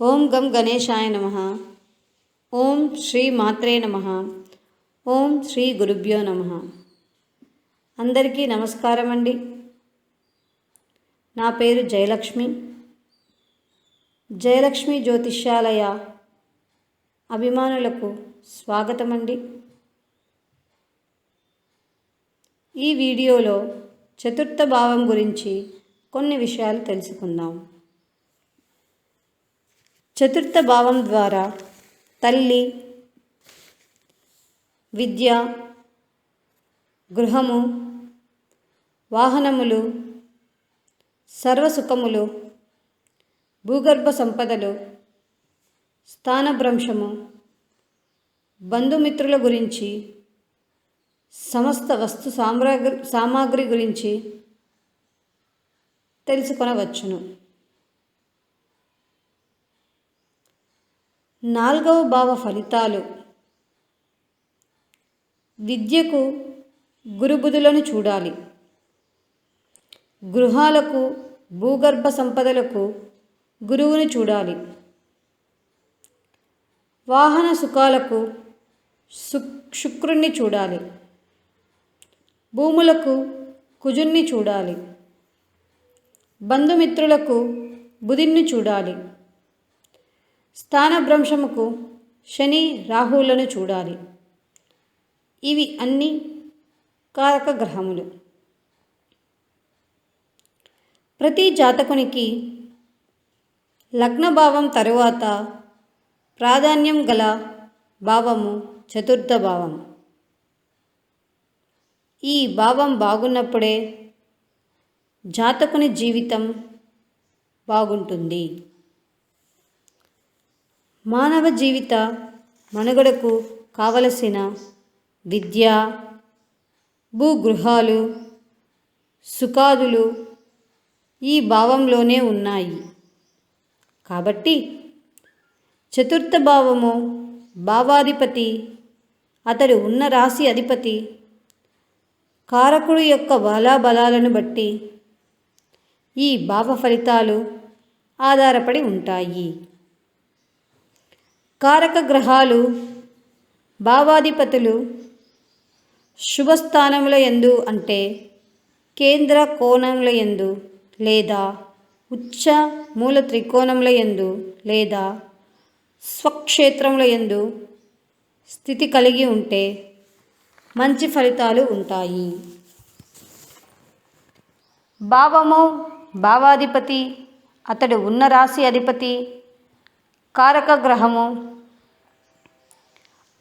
ఓం గం గణేశాయ నమ. ఓం శ్రీ మాత్రే నమ. ఓం శ్రీ గురుభ్యో నమ. అందరికీ నమస్కారం అండి. నా పేరు జయలక్ష్మి. జయలక్ష్మి జ్యోతిష్యాలయ అభిమానులకు స్వాగతం అండి. ఈ వీడియోలో చతుర్థ భావం గురించి కొన్ని విషయాలు తెలుసుకుందాం. చతుర్థ భావం ద్వారా తల్లి విద్య గృహము వాహనములు సర్వసుఖములు భూగర్భ సంపదలు స్థానభ్రంశము బంధుమిత్రుల గురించి సమస్త వస్తు సామ్రాగ్రి సామాగ్రి గురించి తెలుసుకొనవచ్చును. నాలుగవ భావ ఫలితాలు. విద్యకు గురుబుధులను చూడాలి. గృహాలకు భూగర్భ సంపదలకు గురువును చూడాలి. వాహన సుఖాలకు శుక్రుణ్ణి చూడాలి. భూములకు కుజుణ్ణి చూడాలి. బంధుమిత్రులకు బుధిన్ని చూడాలి. స్థానభ్రంశముకు శని రాహువులను చూడాలి. ఇవి అన్ని కారక గ్రహములు. ప్రతి జాతకునికి లగ్నభావం తరువాత ప్రాధాన్యం గల భావము చతుర్థ భావం ఈ భావం బాగున్నప్పుడే జాతకుని జీవితం బాగుంటుంది. మానవ జీవిత మనుగడకు కావలసిన విద్య భూగృహాలు సుఖాదులు ఈ భావంలోనే ఉన్నాయి. కాబట్టి చతుర్థ భావము భావాధిపతి అతడు ఉన్న రాశి అధిపతి కారకుడు యొక్క బలాబలాలను బట్టి ఈ భావ ఫలితాలు ఆధారపడి ఉంటాయి. కారక గ్రహాలు భావాధిపతులు శుభస్థానముల ఎందు అంటే కేంద్ర కోణముల ఎందు లేదా ఉచ్చ మూల త్రికోణముల ఎందు లేదా స్వక్షేత్రముల ఎందు స్థితి కలిగి ఉంటే మంచి ఫలితాలు ఉంటాయి. భావము భావాధిపతి అతడు ఉన్న రాశి అధిపతి కారక గ్రహము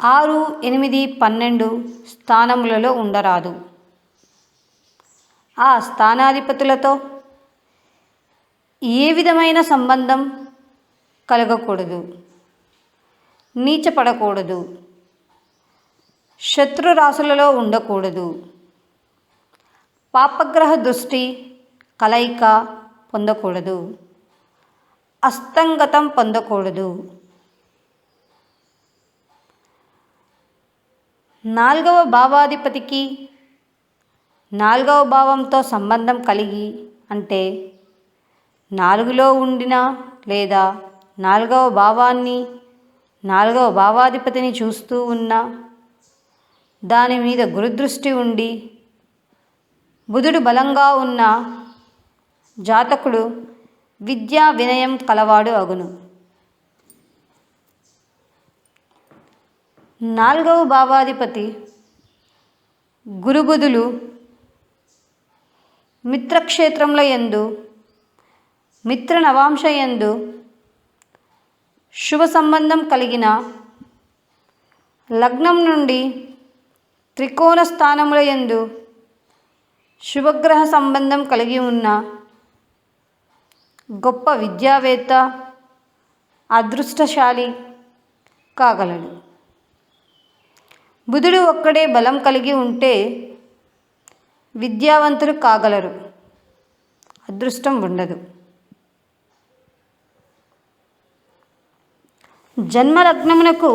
ఆరు ఎనిమిది పన్నెండు స్థానములలో ఉండరాదు. ఆ స్థానాధిపతులతో ఏ విధమైన సంబంధం కలగకూడదు. నీచపడకూడదు. శత్రు రాశులలో ఉండకూడదు. పాపగ్రహ దృష్టి కలయిక పొందకూడదు. అస్తంగతం పొందకూడదు. నాలుగవ భావాధిపతికి నాలుగవ భావంతో సంబంధం కలిగి అంటే నాలుగులో ఉండిన లేదా నాలుగవ భావాన్ని నాలుగవ భావాధిపతిని చూస్తూ ఉన్న దాని మీద గురుదృష్టి ఉండి బుధుడు బలంగా ఉన్న జాతకుడు విద్యా వినయం కలవాడు అగును. నాలుగవ భావాధిపతి గురుగుదులు మిత్రక్షేత్రముల ఎందు మిత్ర నవాంశ ఎందు శుభ సంబంధం కలిగిన లగ్నం నుండి త్రికోణ స్థానముల ఎందు శుభగ్రహ సంబంధం కలిగి ఉన్న గొప్ప విద్యావేత్త అదృష్టశాలి కాగలడు. బుధుడు ఒక్కడే బలం కలిగి ఉంటే విద్యావంతులు కాగలరు. అదృష్టం ఉండదు. జన్మలగ్నమునకు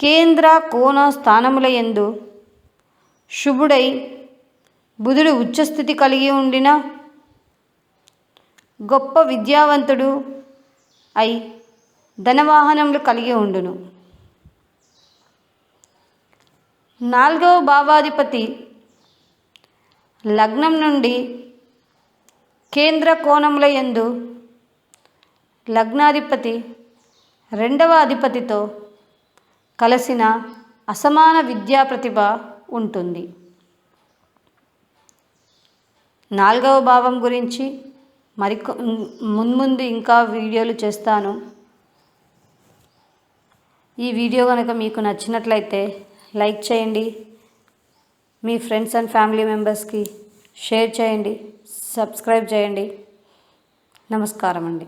కేంద్ర కోణ స్థానముల ఎందు శుభుడై బుధుడు ఉచ్చస్థితి కలిగి ఉండినా గొప్ప విద్యావంతుడు అయి ధనవాహనములు కలిగి ఉండును. నాలుగవ భావాధిపతి లగ్నం నుండి కేంద్ర కోణముల యందు లగ్నాధిపతి రెండవ అధిపతితో కలిసిన అసమాన విద్యా ప్రతిభ ఉంటుంది. నాలుగవ భావం గురించి మరి మున్ముందు ఇంకా వీడియోలు చేస్తాను. ఈ వీడియో కనుక మీకు నచ్చినట్లయితే లైక్ చేయండి. మీ ఫ్రెండ్స్ అండ్ ఫ్యామిలీ మెంబర్స్కి షేర్ చేయండి. సబ్స్క్రైబ్ చేయండి. నమస్కారం అండి